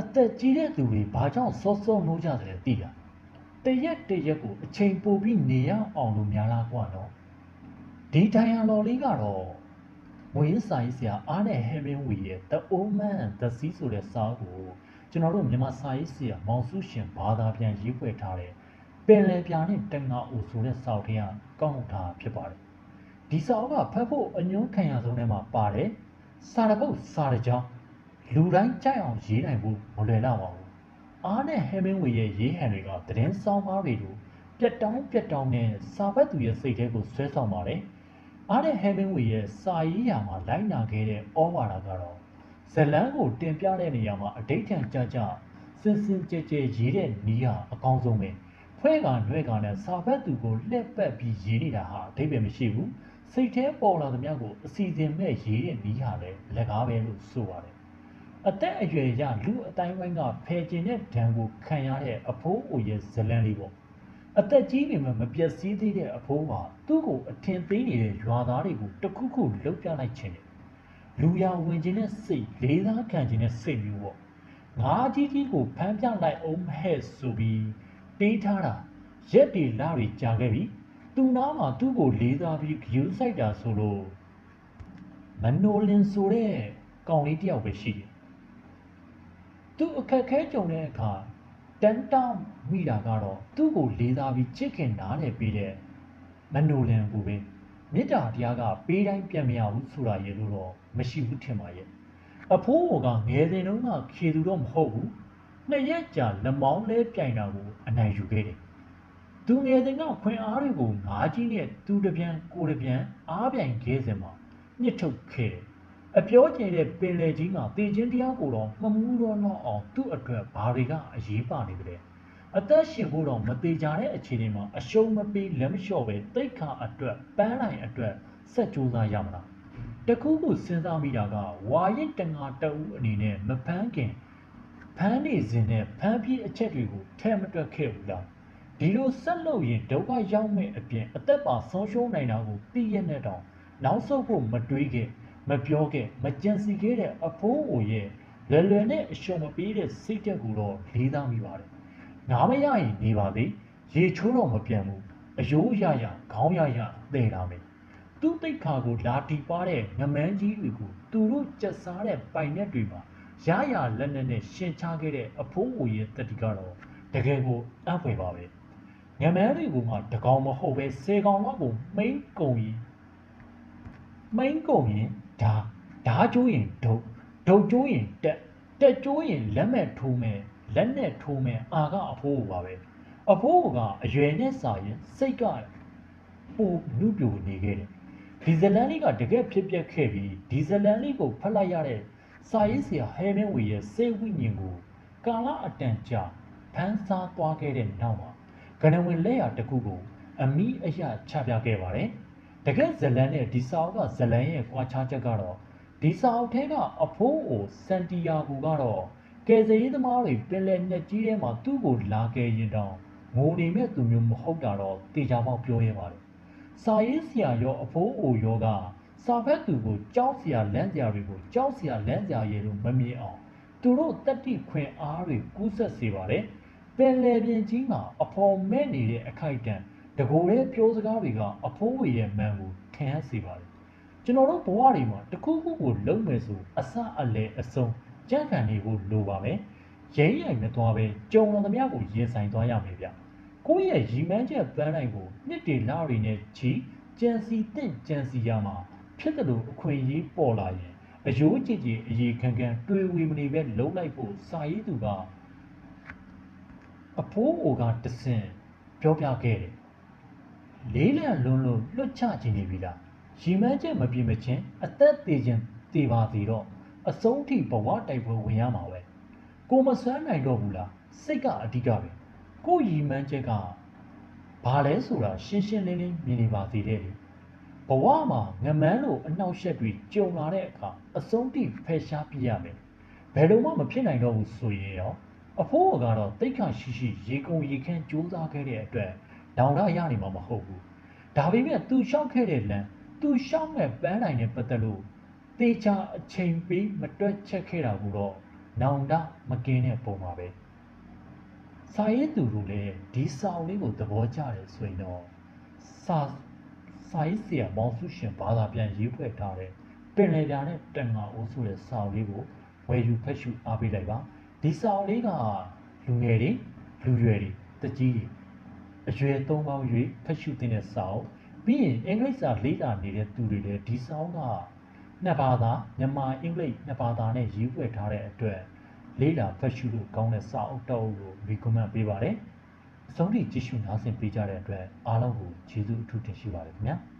အသက်ကြီးတဲ့သူတွေဘာကြောင့်စောစောနှိုးကြတယ်သိလားတရက်တရက်ကိုအချိန်ပိုပြီးနေရအောင်လို့များလားကွာနော်ဒီတိုင်ရလော်လေးကတော့ဝင်းဆိုင်ဆရာအားနဲ့ဟဲမင်းဝီရဲ့ The Old Man and the Sea ဆိုတဲ့စာအုပ်ကိုကျွန်တော်တို့မြန်မာစာရေးဆရာမောင်စုရှင်ဘာသာပြန်ရေးဖွဲ့ထားတဲ့ပင်လယ်ပြာနဲ့တန်ငါအိုဆိုတဲ့စာအုပ်ထဲကကောက်ထားဖြစ်ပါတယ်ဒီစာအုပ်ကဖတ်ဖို့အညွှန်းခံရဆုံးထဲမှာပါတယ်စာတပုတ်စာတကြောင် လူတိုင်းကြိုက်အောင်ရေးနိုင်ဖို့မလွယ်တော့ပါဘူးအားနဲ့ဟဲမင်းဝီရဲ့ရေးဟန်တွေကသတင်းဆောင်ကားတွေလိုပြက်တောင်းပြက်တောင်းနဲ့စာဖတ်သူရဲ့စိတ်ထဲကိုဆွဲဆောင်ပါတယ်အားနဲ့ဟဲမင်းဝီရဲ့စာရေးရာမှာလိုက်နာခဲ့တဲ့ဩဝါဒကတော့ဇလန်းကိုတင်ပြတဲ့နေရာမှာအဋိဌံကြကြစင်စင်ကြဲကြဲရေးတဲ့နီးဟာအကောင်းဆုံးပဲဖွဲ့ကနှဲကနဲ့စာဖတ်သူကိုလှက်ပတ်ပြီးရေးနေတာဟာအဓိပ္ပာယ်မရှိဘူးစိတ်ထဲပေါ်လာသမျှကိုအစီအစဉ်မဲ့ရေးတဲ့နီးဟာလည်းလက်ကားပဲလို့ဆိုပါတယ် အသက်အရွယ်ရလူအတိုင်းဝိုင်းကဖယ်ကျင်တဲ့ဒဏ်ကိုခံရတဲ့အဖိုးအိုရဲ့ဇလန်းလေးပေါ့အသက်ကြီးနေမှမပြည့်စည်သေးတဲ့အဖိုးကသူ့ကိုအထင်သေးနေတဲ့ရွာသားတွေကိုတခုခုလှုပ်ပြလိုက်ခြင်းတယ်လူရဝင်ခြင်းနဲ့စိတ်လေးစားခံခြင်းနဲ့စိတ်မျိုးပေါ့ငါကြီးကြီးကိုဖမ်းပြလိုက်အောင်ဟဲ့ဆိုပြီးတေးထားတာရက်တွေလတွေကြာခဲ့ပြီသူနာမှာသူ့ကိုလေးစားပြီးဂယူးဆိုင်တာဆိုလို့မနိုလင်ဆိုတဲ့ကောင်လေးတယောက်ပဲရှိတယ် သူအခက်ခဲကြုံတဲ့အခါတန်တောင်းမိတာကတော့သူ့ကိုလေးစားပြီးချစ်ခင်နားလည်ပေးတဲ့မနိုလင်ကိုပဲမေတ္တာတရားကပေးတိုင်းပြန်မရဘူးဆိုတာရေလို့တော့မရှိဘူးထင်ပါရဲ့အဖိုးကငယ်စဉ်တုန်းကခေသူတော့မဟုတ်ဘူးနှစ်ရက်ကြာလက်မောင်းလဲပြိုင်တာကိုအနိုင်ယူခဲ့တယ်သူငယ်စဉ်ကခွင်အားတွေကိုငါးကြီးနဲ့သူတပြန်ကိုတပြန်အားပြိုင်ခဲ့စဉ်မှာညှစ်ထုတ်ခဲ့တယ် အပြောကျတဲ့ပင်လေကြီးမှာတေချင်းတရားကိုတော့မမှုတော့တော့အောင်သူ့အတွက်ဘာတွေကအရေးပါနေကြလဲအသက်ရှင်ဖို့တော့မသေးကြတဲ့အခြေအနေမှာအရှုံးမပေးလက်မလျှော့ပဲတိတ်ခါအတွက်ပန်းလိုက်အတွက်ဆက်ကြိုးစားရမလားတခုခုစဉ်းစားမိတာကဝါရစ်တငါတအူးအနေနဲ့မဖမ်းခင်ဖမ်းနေစဉ်နဲ့ဖမ်းပြီးအချက်တွေကိုထဲမတွက်ခဲ့ဘူးလားဒီလိုဆက်လုပ်ရင်ဒုက္ခရောက်မဲ့အပြင်အသက်ပါဆုံးရှုံးနိုင်တာကိုသိရတဲ့တောင်နောက်ဆုတ်ဖို့မတွေးခဲ့ မပြောခဲ့မကြံစီခဲ့တဲ့အဖိုးအိုရဲ့လွယ်လွယ်နဲ့အရှုံမပေးတဲ့စိတ်တက်ကိုတော့လေးစားမိပါတယ်။ငါမရရင်နေပါသေးရေချိုးတော့မပြန်ဘူးအယိုးရရခေါင်းရရသိတာမယ်။သူ့တိတ်ခါကိုလာတီပါတဲ့ငမန်းကြီးတွေကိုသူတို့ကြက်စားတဲ့ပိုင်နဲ့တွေမှာရရလက်နဲ့နဲ့ရှင်ချခဲ့တဲ့အဖိုးအိုရဲ့တတိကတော့တကယ်ကိုအံ့ဖွယ်ပါပဲ။ငမန်းတွေကိုမှတကောင်မဟုတ်ပဲစေကောင်လောက်ကိုမိမ့်ကုန်ရင်မိမ့်ကုန်ရင် ဓာဓာကျိုးရင်ဒုတ်ဒုတ်ကျိုးရင်တက်တက်ကျိုးရင်လက်မဲ့ထိုးမယ်လက်နဲ့ထိုးမယ်အာကအဖိုးပါပဲအဖိုးကအရွယ်နဲ့စာရင်စိတ်ကပိုနုပြိုနေခဲ့တယ်ဒီဇလန်လေးကတကယ်ဖြစ်ပျက်ခဲ့ပြီးဒီဇလန်လေးကိုဖတ်လိုက်ရတဲ့စာရေးဆရာဟဲမင်းဝေရဲ့စေဝိညာဉ်ကိုကာလအတန်ကြာဖန်ဆားသွားခဲ့တဲ့နောက်မှာကနဝင်လက်ရတစ်ခုကို အမိအယချပြခဲ့ပါတယ် တကယ်ဇလန်နဲ့ဒီစာအုပ်ကဇလန်ရဲ့ကွာခြားချက်ကတော့ဒီစာအုပ်ထဲကအဖိုးအိုစန်တီယာဂိုကတော့ကယ်ဆယ်ရေးသမားတွေပင်လယ်နှစ်ကြီးထဲမှာသူ့ကိုလာခဲ့ရင်တောင်ငိုနေမဲ့သူမျိုးမဟုတ်တာတော့တေချာပေါက်ပြောရပါတယ်။စာရေးဆရာရောအဖိုးအိုရောကစာဖက်သူကိုကြောက်စရာလမ်းစရာတွေကိုကြောက်စရာလမ်းစရာရေလို့မမြင်အောင်သူတို့တတိခွင်အားတွေကူးဆက်စေပါတယ်။ပင်လယ်ပြင်ကြီးမှာအဖော်မဲ့နေတဲ့အခိုက်အတန့် တကိုယ်ရဲ့ပြောစကားတွေကအဖိုးဝေရဲ့မှန်ကိုခံရစေပါတယ်ကျွန်တော်တို့ဘဝတွေမှာတခုခုကိုလုံးမယ်ဆိုအစအလဲအဆုံးကြံ့ခံနေဖို့လိုပါမယ်ရဲရိုင်မသွားပဲကြုံတော်သမျှကိုရင်ဆိုင်သွားရမယ်ဗျကိုယ့်ရဲ့ရီမန်းချက်ပန်းတိုင်းကိုနှစ်တေလာတွေနဲ့ချီကြံစီတင့်ကြံစီရမှာဖြစ်တယ်လို့အခွင့်အရေးပေါ်လာရင်အယိုးကြည်ကြည်အရေးခံခံတွေးဝေမနေပဲလုံးလိုက်ဖို့စာရေးသူကအဖိုးအိုကတဆင်ပြောပြခဲ့တယ် လေးလံလွန်းလို့လွတ်ချခြင်းနေပြီလားရီမန်းချက်မပြင်းမချင်းအသက်သေးခြင်းသေးပါသေးတော့အဆုံးထိဘဝတိုက်ပွဲဝင်ရမှာပဲကိုမဆွမ်းနိုင်တော့ဘူးလားစိတ်ကအဓိကပဲကိုရီမန်းချက်ကဘာလဲဆိုတာရှင်းရှင်းလင်းလင်းမြင်နေပါသေးတယ်လေဘဝမှာငမန်းလို့အနှောက်အယှက်တွေကြုံလာတဲ့အခါအဆုံးထိဖယ်ရှားပြရမယ်ဘယ်တော့မှမဖြစ်နိုင်တော့ဘူးဆိုရင်ရောအဖိုးကတော့တိတ်ခါရှိရှိရေကုန်ရေခမ်းကြိုးစားခဲ့တဲ့အတွက် ဒေါင်ရရနေမှာမဟုတ်ဘူးဒါပေမဲ့သူလျှောက်ခဲ့တဲ့လမ်းသူလျှောက်မဲ့ပန်းနိုင်နဲ့ပတ်သက်လို့တေချာအချိန်ပေးမတွက်ချက်ခဲ့တာကိုတော့နောင်တမကင်းတဲ့ပုံပါပဲစာရေးသူတို့လည်းဒီစာအုပ်လေးကိုသဘောကျတယ်ဆိုရင်တော့စာစာရေးဆရာမောင်စုရှင်ဘာသာပြန်ရေးဖွဲ့ထားတဲ့ပင်လယ်ပြာနဲ့တန်ငါအိုးဆိုတဲ့စာအုပ်လေးကိုဝယ်ယူဖတ်ရှုအားပေးလိုက်ပါဒီစာအုပ်လေးကလူငယ်တွေလူရွယ်တွေတကြီးတွေ အရွယ်သုံးပေါင်း၍ဖတ်ရှုသင့်တဲ့စာအုပ်ပြီးရင်အင်္ဂလိပ်စာလေ့လာနေတဲ့သူတွေလည်းဒီစာအုပ်ကနှစ်ဘာသာမြန်မာအင်္ဂလိပ်နှစ်ဘာသာနဲ့ရေးဖွဲ့ထားတဲ့အတွက်လေးလာဖတ်ရှုလို့ကောင်းတဲ့စာအုပ်တော့ကို recommend ပေးပါတယ်။အဆုံးထိကြည့်ရှုနားဆင်ပေးကြတဲ့အတွက်အားလုံးကိုကျေးဇူးအထူးတင်ရှိပါတယ်ခင်ဗျာ။